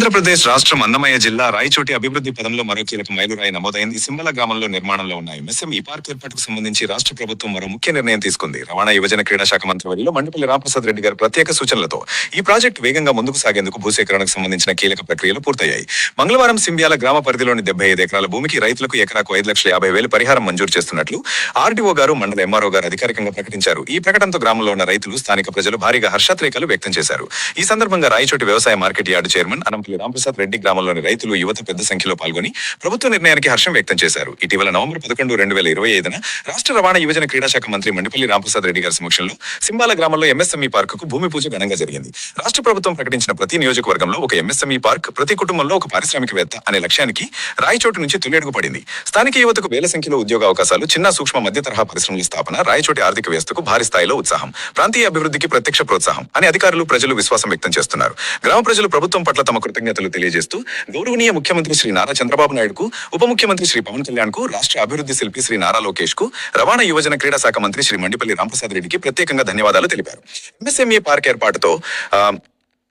ఆంధ్రప్రదేశ్ రాష్ట్రం అన్నమయ్య జిల్లా రాయచోటి అభివృద్ధి పదంలో మరో కీలక మైలురాయి నమోదైంది. సింబల గ్రామంలో నిర్మాణంలో ఉన్న ఎంఎస్ఎం ఈ పార్క్ ఏర్పాటుకు సంబంధించి రాష్ట్ర ప్రభుత్వం మరో ముఖ్య నిర్ణయం తీసుకుంది. రవాణా యువజన క్రీడా శాఖ మంత్రి వరిలో మండపల్లి రామప్రసాద్ రెడ్డి గారి ప్రత్యేక సూచనలతో ఈ ప్రాజెక్టు వేగంగా ముందుకు సాగేందుకు భూసేకరణకు సంబంధించిన కీలక ప్రక్రియలు పూర్తయ్యాయి. మంగళవారం సింబియాల గ్రామ పరిధిలోని డెబ్బై ఐదు ఎకరాల భూమికి రైతులకు ఎకరాకు ఐదు లక్షల యాభై వేలు పరిహారం మంజూరు చేస్తున్నట్లు ఆర్డీఓ గారు మండల ఎంఆర్ఓ గారు అధికారికంగా ప్రకటించారు. ఈ ప్రకటనతో గ్రామంలో ఉన్న రైతులు స్థానిక ప్రజలు భారీగా హర్షాత్రేకాలు వ్యక్తం చేశారు. ఈ సందర్భంగా రాయచోటి వ్యవసాయ market yard chairman Anampalli Ramprasad Reddy గ్రామంలోని రైతులు యువత పెద్ద సంఖ్యలో పాల్గొని ప్రభుత్వ నిర్ణయానికి హర్షం వ్యక్తం చేశారు. ఇటీవల నవంబర్ పదకొండు రెండు వేల ఇరవై ఐదున రాష్ట్ర రవాణా యువజన క్రీడా శాఖ మంత్రి మండిపల్లి రాంప్రసాద్ రెడ్డి గారి సమక్షంలో సింబాల గ్రామంలో ఎంఎస్ఎంఈ పార్కుకు భూమి పూజ ఘనంగా జరిగింది. రాష్ట్ర ప్రభుత్వం ప్రకటించిన ప్రతి నియోజకవర్గంలో ఒక ఎంఎస్ఎంఈ పార్క్ ప్రతి కుటుంబంలో ఒక పారిశ్రామికవేత్త అనే లక్ష్యానికి రాయచోటు నుంచి తొలిఅడుగు పడింది. స్థానిక యువతకు వేల సంఖ్యలో ఉద్యోగ అవకాశాలు చిన్న సూక్ష్మ మధ్య తరహా పరిశ్రమల స్థాపన రాయచోటి ఆర్థిక వ్యవస్థకు భారీ స్థాయిలో ఉత్సాహం ప్రాంతీయ అభివృద్ధికి ప్రత్యక్ష ప్రోత్సాహం అని అధికారులు ప్రజలు విశ్వాసం వ్యక్తం చేస్తున్నారు. గ్రామ ప్రజలు ప్రభుత్వం పట్ల తమకు కృతజ్ఞతలు తెలియజేస్తూ గౌరవనీయ ముఖ్యమంత్రి శ్రీ నారా చంద్రబాబు నాయుడుకు ఉప ముఖ్యమంత్రి శ్రీ పవన్ కళ్యాణ్కు రాష్ట్ర అభివృద్ధి శిల్పి శ్రీ నారా లోకేష్కు రవాణా యువజన క్రీడా శాఖ మంత్రి శ్రీ మండిపల్లి రామప్రసాద్ రెడ్డికి ప్రత్యేకంగా ధన్యవాదాలు తెలిపారు. ఎంఎస్ఎంఈ పార్క్ ఏర్పాటుతో ఆ,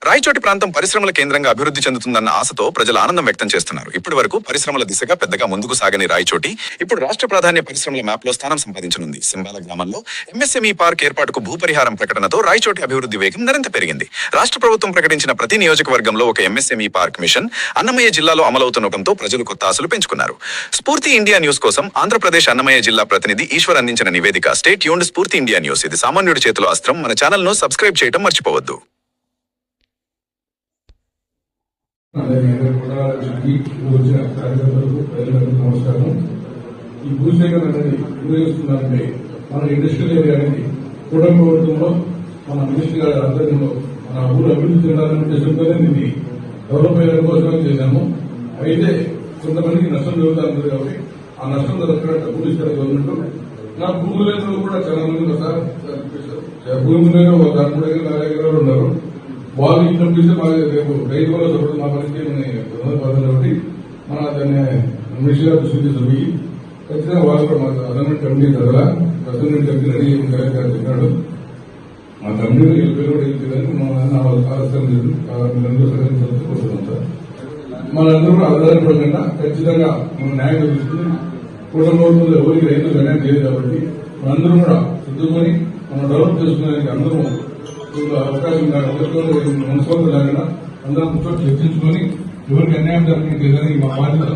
రాయచోటి ప్రాంతం పరిశ్రమల కేంద్రంగా అభివృద్ధి చెందుతుందన్న ఆశతో ప్రజలు ఆనందం వ్యక్తం చేస్తున్నారు. ఇప్పటి వరకు పరిశ్రమల దిశగా పెద్దగా ముందుకు సాగని రాయచోటి ఇప్పుడు రాష్ట్ర ప్రాధాన్య పరిశ్రమల మ్యాప్లో స్థానం సంపాదించనుంది. సింబాల గ్రామంలో ఎంఎస్ఎంఈ పార్క్ ఏర్పాటుకు భూపరిహారం ప్రకటనతో రాయచోటి అభివృద్ధి వేగం మరింత పెరిగింది. రాష్ట్ర ప్రభుత్వం ప్రకటించిన ప్రతి నియోజకవర్గంలో ఒక ఎంఎస్ఎంఈ పార్క్ మిషన్ అన్నమయ్య జిల్లాలో అమలవుతుండటంతో ప్రజలు కొత్త ఆశలు పెంచుకున్నారు. స్ఫూర్తి ఇండియా న్యూస్ కోసం ఆంధ్రప్రదేశ్ అన్నమయ్య జిల్లా ప్రతినిధి ఈశ్వర్ అందించిన నివేదిక స్టేట్ యూన్ స్ఫూర్తి ఇండియా న్యూస్. ఇది సామాన్యుడి చేతిలో అస్త్రం. మన ఛానల్ను సబ్స్క్రైబ్ చేయడం మర్చిపోవద్దు. అలాగే కూడా ఈ కార్యకర్తలకు ప్రజలకు నమస్కారం. ఈ భూసేకరణ అనేది నిర్వహిస్తున్నారంటే మన ఇండస్ట్రియల్ ఏరియా అనేది కూటమి ప్రభుత్వంలో మన మినిస్టర్ గారి ఆధ్వర్యంలో మన ఊరు అభివృద్ధి చెందాలనే ఉద్దేశంతోనే దీన్ని డెవలప్ అయ్యడం కోసమే చేశాము. అయితే కొంతమందికి నష్టం జరుగుతుంది కాబట్టి ఆ నష్టం జరగకుండా డబ్బులు ఇస్తారు గవర్నమెంట్. నా భూములలో కూడా చాలా మంది సార్ భూమి. మీద ఒక దాని నాలుగు ఎకరాలు ఉన్నారు. వాళ్ళు ఇచ్చినప్పుడు ఇస్తే మాకు రేపు రైతు వల్ల సపోర్ట్ మా పరిస్థితి పడుతుంది కాబట్టి మన దాన్ని మినిస్టర్ గారు దృష్టి తీసుకుపోయి ఖచ్చితంగా వాళ్ళు కూడా మా అసెంబ్లీ కమిటీ చదవాలా అసెంబ్లీ కమిటీ రెడీ అయ్యి కలెక్టర్ గారు చెప్పినాడు. మా కమిటీలో వెళ్ళి కూడా వెళ్ళిపోయిందని మా నా ఆలోచన లేదు. సార్. మనందరూ కూడా ఆధారపడకుండా ఖచ్చితంగా మనం న్యాయం తీసుకుని కుటుంబంలో ఎవరికి రైతులు అన్యాయం చేయదు కాబట్టి మనందరం కూడా సిద్ధమని మనం డెవలప్ చేసుకునే అందరూ అవకాశం ఒకరితో మనస్ఫూర్తి అందరం కూర్చొని చర్చించుకొని ఎవరికి అన్యాయం జరగని మా బాధ్యత.